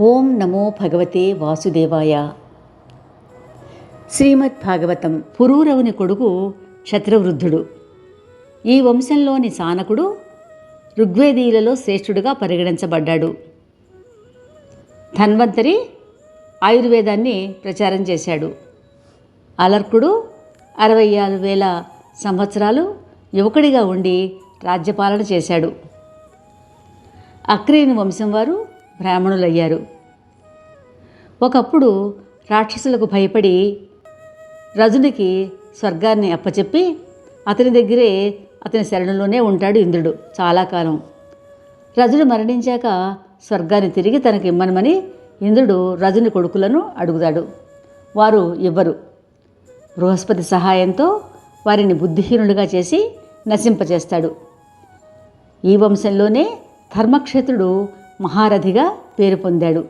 ఓం నమో భగవతే వాసుదేవాయ. శ్రీమద్ భాగవతం పురూరవుని కొడుకు క్షత్రవృద్ధుడు. ఈ వంశంలోని సానకుడు ఋగ్వేదీయులలో శ్రేష్ఠుడుగా పరిగణించబడ్డాడు. ధన్వంతరి ఆయుర్వేదాన్ని ప్రచారం చేశాడు. అలర్కుడు అరవై ఆరు వేల సంవత్సరాలు యువకుడిగా ఉండి రాజ్యపాలన చేశాడు. అక్రేని వంశం వారు బ్రాహ్మణులయ్యారు. ఒకప్పుడు రాక్షసులకు భయపడి రజునికి స్వర్గాన్ని అప్పచెప్పి అతని దగ్గరే అతని శరణులోనే ఉంటాడు ఇంద్రుడు చాలా కాలం. రజుడు మరణించాక స్వర్గాన్ని తిరిగి తనకి ఇమ్మనమని ఇంద్రుడు రజుని కొడుకులను అడుగుతాడు. వారు ఇవ్వరు బృహస్పతి సహాయంతో వారిని బుద్ధిహీనులుగా చేసి నశింపచేస్తాడు. ఈ వంశంలోనే ధర్మక్షేత్రుడు మహారథిగా పేరు పొందాడు.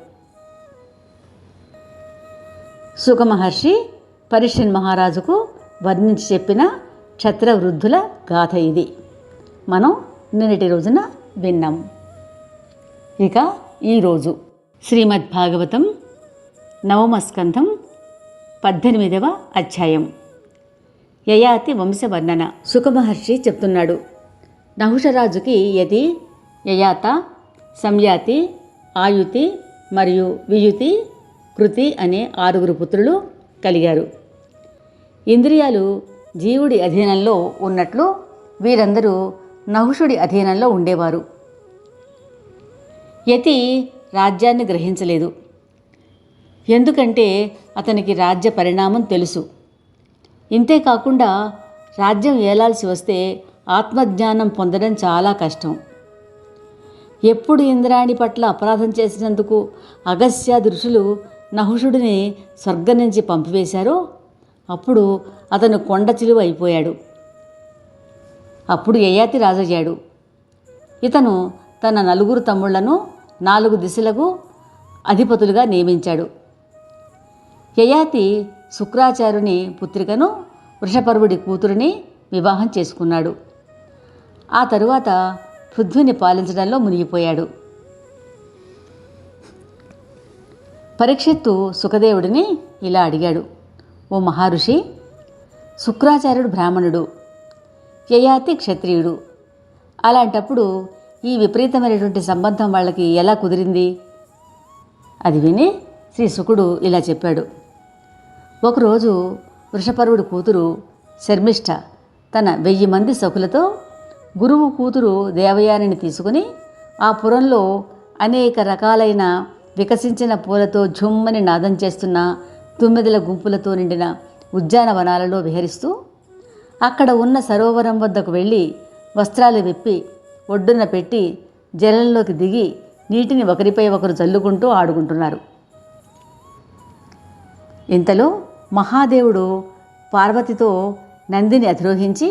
సుఖమహర్షి పరిషన్ మహారాజుకు వర్ణించి చెప్పిన క్షత్రవృద్ధుల గాథ ఇది. మనం నిన్నటి రోజున విన్నాం. ఇక ఈరోజు శ్రీమద్ భాగవతం నవమస్కంధం పద్దెనిమిదవ అధ్యాయం. యయాతి వంశవర్ణన. సుఖమహర్షి చెప్తున్నాడు. నహుషరాజుకి యతి యయాత సంయాతి ఆయుతి మరియు వియుతి కృతి అనే ఆరుగురు పుత్రులు కలిగారు. ఇంద్రియాలు జీవుడి అధీనంలో ఉన్నట్లు వీరందరూ నహుషుడి అధీనంలో ఉండేవారు. యతి రాజ్యాన్ని గ్రహించలేదు. ఎందుకంటే అతనికి రాజ్య పరిణామం తెలుసు. ఇంతేకాకుండా రాజ్యం ఏలాల్సి వస్తే ఆత్మజ్ఞానం పొందడం చాలా కష్టం. ఎప్పుడు ఇంద్రాణి పట్ల అపరాధం చేసినందుకు అగస్యాది ఋషులు నహుషుడిని స్వర్గం నుంచి పంపివేశారో. అప్పుడు అతను కొండ చిలువ అయిపోయాడు. అప్పుడు యయాతి రాజయ్యాడు. ఇతను తన నలుగురు తమ్ముళ్ళను నాలుగు దిశలకు అధిపతులుగా నియమించాడు. యయాతి శుక్రాచార్యుని పుత్రికను వృషపర్వుడి కూతురిని వివాహం చేసుకున్నాడు. ఆ తరువాత పృథ్విని పాలించడంలో మునిగిపోయాడు. పరీక్షిత్తు సుఖదేవుడిని ఇలా అడిగాడు. ఓ మహర్షి శుక్రాచార్యుడు బ్రాహ్మణుడు యయాతి క్షత్రియుడు. అలాంటప్పుడు ఈ విపరీతమైనటువంటి సంబంధం వాళ్ళకి ఎలా కుదిరింది? అది విని శ్రీ శుకుడు ఇలా చెప్పాడు. ఒకరోజు వృషపర్వుడి కూతురు శర్మిష్ఠ తన వెయ్యి మంది సఖులతో గురువు కూతురు దేవయానిని తీసుకుని ఆ పురంలో అనేక రకాలైన వికసించిన పూలతో జుమ్మని నాదం చేస్తున్న తుమ్మెదల గుంపులతో నిండిన ఉద్యానవనాలలో విహరిస్తూ అక్కడ ఉన్న సరోవరం వద్దకు వెళ్ళి వస్త్రాలు విప్పి ఒడ్డున పెట్టి జలంలోకి దిగి నీటిని ఒకరిపై ఒకరు చల్లుకుంటూ ఆడుకుంటున్నారు. ఇంతలో మహాదేవుడు పార్వతితో నందిని అధిరోహించి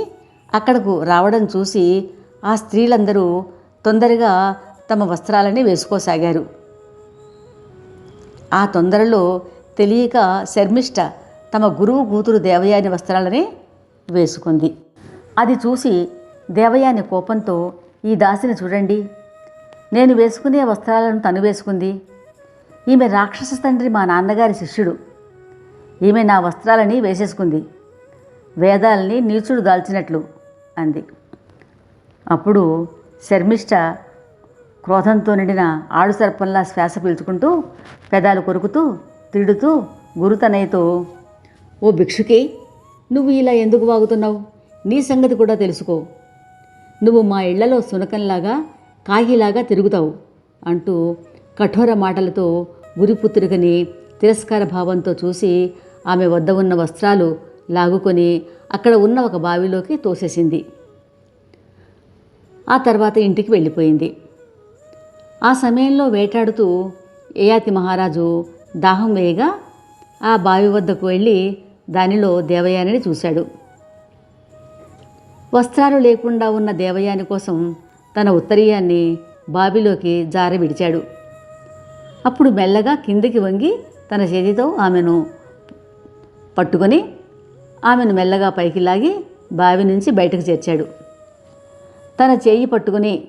అక్కడకు రావడం చూసి ఆ స్త్రీలందరూ తొందరగా తమ వస్త్రాలని వేసుకోసాగారు. ఆ తొందరలో తెలియక శర్మిష్ట తమ గురువు కూతురు దేవయాని వస్త్రాలని వేసుకుంది. అది చూసి దేవయాని కోపంతో ఈ దాసిని చూడండి. నేను వేసుకునే వస్త్రాలను తను వేసుకుంది. ఈమె రాక్షస తండ్రి మా నాన్నగారి శిష్యుడు. ఈమె నా వస్త్రాలని వేసేసుకుంది. వేదాలని నీచుడు దాల్చినట్లు అంది. అప్పుడు శర్మిష్ట క్రోధంతో నిండిన ఆడు సర్పంలా శ్వాస పీల్చుకుంటూ పెదాలు కొరుకుతూ తిడుతూ గురుతనయ్యతో ఓ భిక్షుకి నువ్వు ఇలా ఎందుకు వాగుతున్నావు? నీ సంగతి కూడా తెలుసుకో. నువ్వు మా ఇళ్ళలో సునకంలాగా కాగిలాగా తిరుగుతావు అంటూ కఠోర మాటలతో గురిపుత్రికని తిరస్కార భావంతో చూసి ఆమె వద్ద ఉన్న వస్త్రాలు లాగుకొని అక్కడ ఉన్న ఒక బావిలోకి తోసేసింది. ఆ తర్వాత ఇంటికి వెళ్ళిపోయింది. ఆ సమయంలో వేటాడుతూ యయాతి మహారాజు దాహం వేయగా ఆ బావి వద్దకు వెళ్ళి దానిలో దేవయానిని చూశాడు. వస్త్రాలు లేకుండా ఉన్న దేవయాని కోసం తన ఉత్తరీయాన్ని బావిలోకి జార విడిచాడు. అప్పుడు మెల్లగా కిందికి వంగి తన చేతితో ఆమెను పట్టుకొని ఆమెను మెల్లగా పైకి లాగి బావి నుంచి బయటకు చేర్చాడు. తన చేయి పట్టుకుని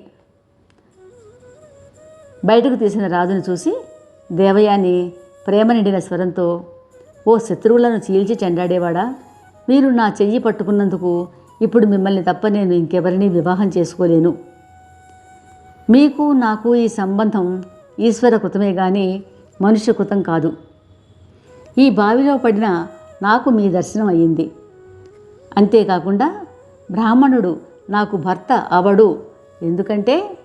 బయటకు తీసిన రాజును చూసి దేవయాని ప్రేమ నిండిన స్వరంతో ఓ శత్రువులను చీల్చి చెండాడేవాడా? మీరు నా చెయ్యి పట్టుకున్నందుకు ఇప్పుడు మిమ్మల్ని తప్ప నేను ఇంకెవరిని వివాహం చేసుకోలేను. మీకు నాకు ఈ సంబంధం ఈశ్వర కృతమే కానీ మనుష్య కృతం కాదు. ఈ బావిలో పడిన నాకు మీ దర్శనం అయ్యింది. అంతేకాకుండా బ్రాహ్మణుడు నాకు భర్త అవడు. ఎందుకంటే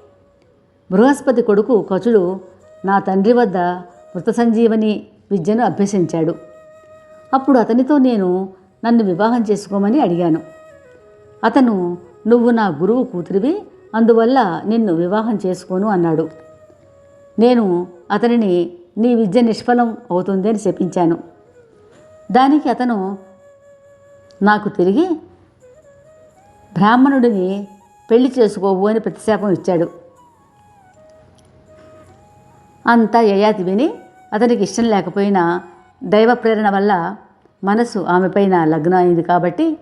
బృహస్పతి కొడుకు కచుడు నా తండ్రి వద్ద మృత సంజీవని విద్యను అభ్యసించాడు. అప్పుడు అతనితో నేను నన్ను వివాహం చేసుకోమని అడిగాను. అతను నువ్వు నా గురువు కూతురివి అందువల్ల నిన్ను వివాహం చేసుకోను అన్నాడు. నేను అతనిని నీ విద్య నిష్ఫలం అవుతుంది అని చెప్పించాను దానికి అతను నాకు తిరిగి బ్రాహ్మణుడిని పెళ్ళి చేసుకోవు అని ప్రతిశాపం ఇచ్చాడు. అంతా యయాతి విని అతనికి ఇష్టం లేకపోయినా దైవ ప్రేరణ వల్ల మనసు ఆమెపైన లగ్నం అయింది కాబట్టి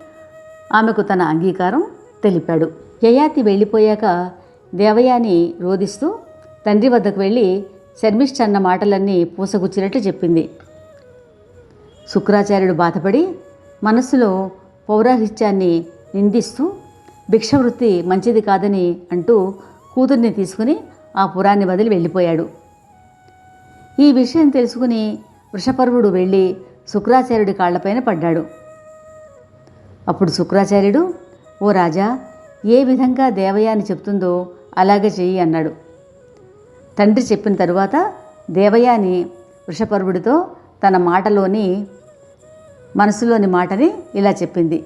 ఆమెకు తన అంగీకారం తెలిపాడు. యయాతి వెళ్ళిపోయాక దేవయాని రోదిస్తూ తండ్రి వద్దకు వెళ్ళి శర్మిష్ట అన్న మాటలన్నీ పూసగుచ్చినట్లు చెప్పింది. శుక్రాచార్యుడు బాధపడి మనస్సులో పౌరాహిత్యాన్ని నిందిస్తూ భిక్షవృత్తి మంచిది కాదని అంటూ కూతుర్ని తీసుకుని ఆ పురాన్ని వదిలి వెళ్ళిపోయాడు. ఈ విషయం తెలుసుకుని వృషపర్వుడు వెళ్ళి శుక్రాచార్యుడి కాళ్ళపైన పడ్డాడు. అప్పుడు శుక్రాచార్యుడు ఓ రాజా ఏ విధంగా దేవయాని చెప్తుందో అలాగే చెయ్యి అన్నాడు. తండ్రి చెప్పిన తరువాత దేవయాని వృషపర్వుడితో తన మాటలోని మనసులోని మాటని ఇలా చెప్పింది.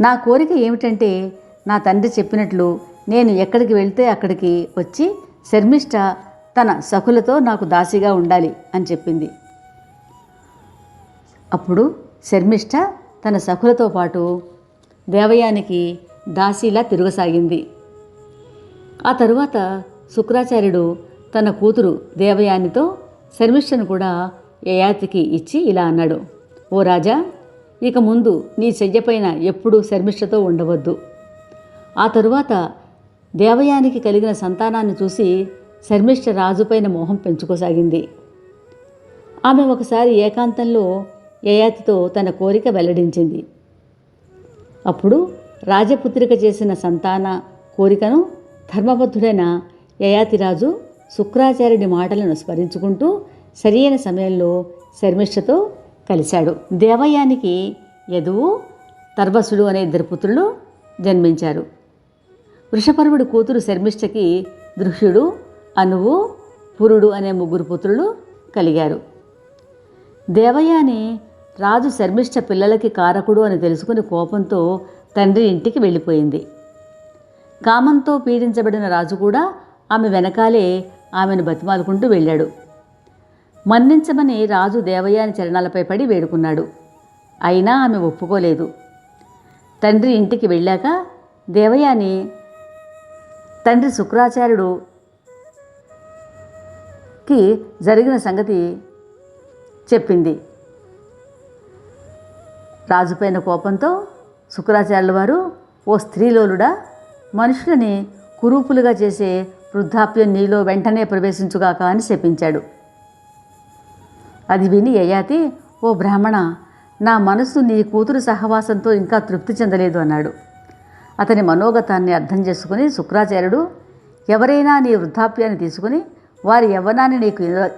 నా కోరిక ఏమిటంటే నా తండ్రి చెప్పినట్లు నేను ఎక్కడికి వెళ్తే అక్కడికి వచ్చి శర్మిష్ట తన సఖులతో నాకు దాసిగా ఉండాలి అని చెప్పింది. అప్పుడు శర్మిష్ట తన సఖులతో పాటు దేవయానికి దాసిలా తిరగసాగింది. ఆ తరువాత శుక్రాచార్యుడు తన కూతురు దేవయానితో శర్మిష్ఠను కూడా యయాతికి ఇచ్చి ఇలా అన్నాడు ఓ రాజా ఇక ముందు నీ చెయ్యపైన ఎప్పుడూ శర్మిష్ఠతో ఉండవద్దు ఆ తరువాత దేవయానికి కలిగిన సంతానాన్ని చూసి శర్మిష్ఠ రాజుపైన మోహం పెంచుకోసాగింది. ఆమె ఒకసారి ఏకాంతంలో యయాతితో తన కోరిక వెల్లడించింది. అప్పుడు రాజపుత్రిక చేసిన సంతాన కోరికను ధర్మబద్ధుడైన యయాతిరాజు శుక్రాచార్యుడి మాటలను స్మరించుకుంటూ సరియైన సమయంలో శర్మిష్ఠతో కలిశాడు. దేవయానికి యదువు తర్వసుడు అనే ఇద్దరు పుత్రులు జన్మించారు. వృషపర్వుడి కూతురు శర్మిష్ఠకి దృహ్యుడు అనువు పురుడు అనే ముగ్గురు పుత్రులు కలిగారు. దేవయాని రాజు శర్మిష్ఠ పిల్లలకి కారకుడు అని తెలుసుకుని కోపంతో తండ్రి ఇంటికి వెళ్ళిపోయింది. కామంతో పీడించబడిన రాజు కూడా ఆమె వెనకాలే ఆమెను బతిమాలుకుంటూ వెళ్ళాడు. మన్నించమని రాజు దేవయాని చరణాలపై పడి వేడుకున్నాడు. అయినా ఆమె ఒప్పుకోలేదు. తండ్రి ఇంటికి వెళ్ళాక దేవయాని తండ్రి శుక్రాచార్యుడుకి జరిగిన సంగతి చెప్పింది. రాజుపైన కోపంతో శుక్రాచార్యుల వారు ఓ స్త్రీలోలుడా మనుషులని కురూపులుగా చేసే వృద్ధాప్యం నీలో వెంటనే ప్రవేశించుగాక అని శపించాడు. అది విని యయాతి ఓ బ్రాహ్మణ నా మనసు నీ కూతురు సహవాసంతో ఇంకా తృప్తి చెందలేదు అన్నాడు. అతని మనోగతాన్ని అర్థం చేసుకుని శుక్రాచార్యుడు ఎవరైనా నీ వృద్ధాప్యాన్ని తీసుకుని వారి యవ్వనాన్ని నీకు ఇవ్వ-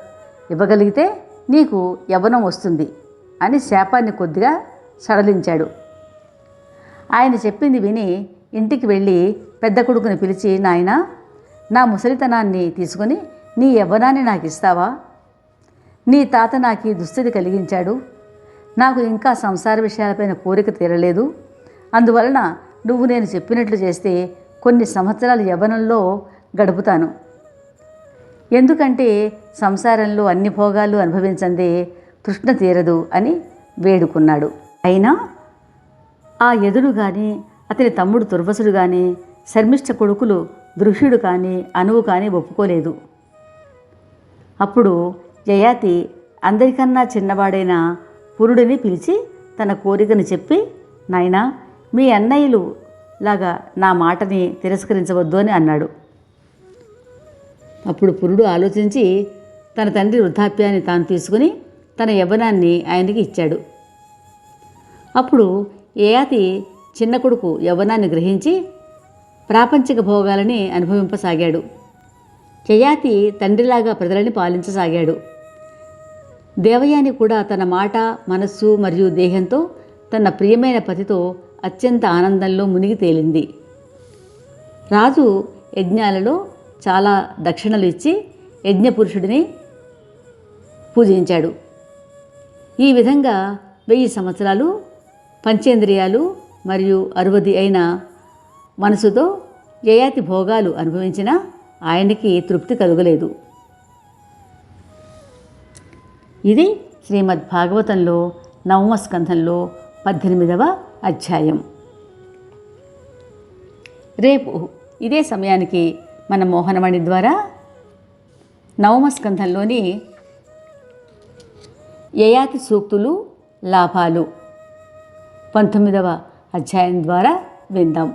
ఇవ్వగలిగితే నీకు యవ్వనం వస్తుంది అని శాపాన్ని కొద్దిగా సడలించాడు. ఆయన చెప్పింది విని ఇంటికి వెళ్ళి పెద్ద కొడుకుని పిలిచి నాయనా నా ముసలితనాన్ని తీసుకుని నీ యవ్వనాన్ని నాకు ఇస్తావా నీ తాత నాకు ఈ దుస్థితి కలిగించాడు. నాకు ఇంకా సంసార విషయాలపైన కోరిక తీరలేదు. అందువలన నువ్వు నేను చెప్పినట్లు చేస్తే కొన్ని సంవత్సరాల యవ్వనంలో గడుపుతాను. ఎందుకంటే సంసారంలో అన్ని భోగాలు అనుభవించందే తృష్ణ తీరదు అని వేడుకున్నాడు. అయినా ఆ ఎదురు కానీ అతని తమ్ముడు దుర్వసుడు కానీ శర్మిష్ఠ కొడుకులు దృశ్యుడు కానీ అనువు కానీ ఒప్పుకోలేదు. అప్పుడు యయాతి అందరికన్నా చిన్నవాడైన పురుడిని పిలిచి తన కోరికను చెప్పి నాయనా మీ అన్నయ్యలు లాగా నా మాటని తిరస్కరించవద్దు అని అన్నాడు. అప్పుడు పురుడు ఆలోచించి తన తండ్రి వృద్ధాప్యాన్ని తాను తీసుకుని తన యవ్వనాన్ని ఆయనకి ఇచ్చాడు. అప్పుడు ఏయాతి చిన్న కొడుకు యవ్వనాన్ని గ్రహించి ప్రాపంచిక భోగాలని అనుభవింపసాగాడు. యయాతి తండ్రిలాగా ప్రజలని పాలించసాగాడు. దేవయాని కూడా తన మాట మనస్సు మరియు దేహంతో తన ప్రియమైన పతితో అత్యంత ఆనందంలో మునిగి తేలింది. రాజు యజ్ఞాలలో చాలా దక్షిణలు ఇచ్చి యజ్ఞపురుషుడిని పూజించాడు. ఈ విధంగా వెయ్యి సంవత్సరాలు పంచేంద్రియాలు మరియు అరువది అయిన మనసుతో యయాతి భోగాలు అనుభవించినా ఆయనకి తృప్తి కలుగలేదు. ఇది శ్రీమద్ భాగవతంలో నవమ స్కంధంలో పద్దెనిమిదవ అధ్యాయం. రేపు ఇదే సమయానికి మన మోహనమణి ద్వారా నవమ స్కంధంలోని యయాతి సూక్తులు లాభాలు పంతొమ్మిదవ అధ్యాయం ద్వారా విందాం.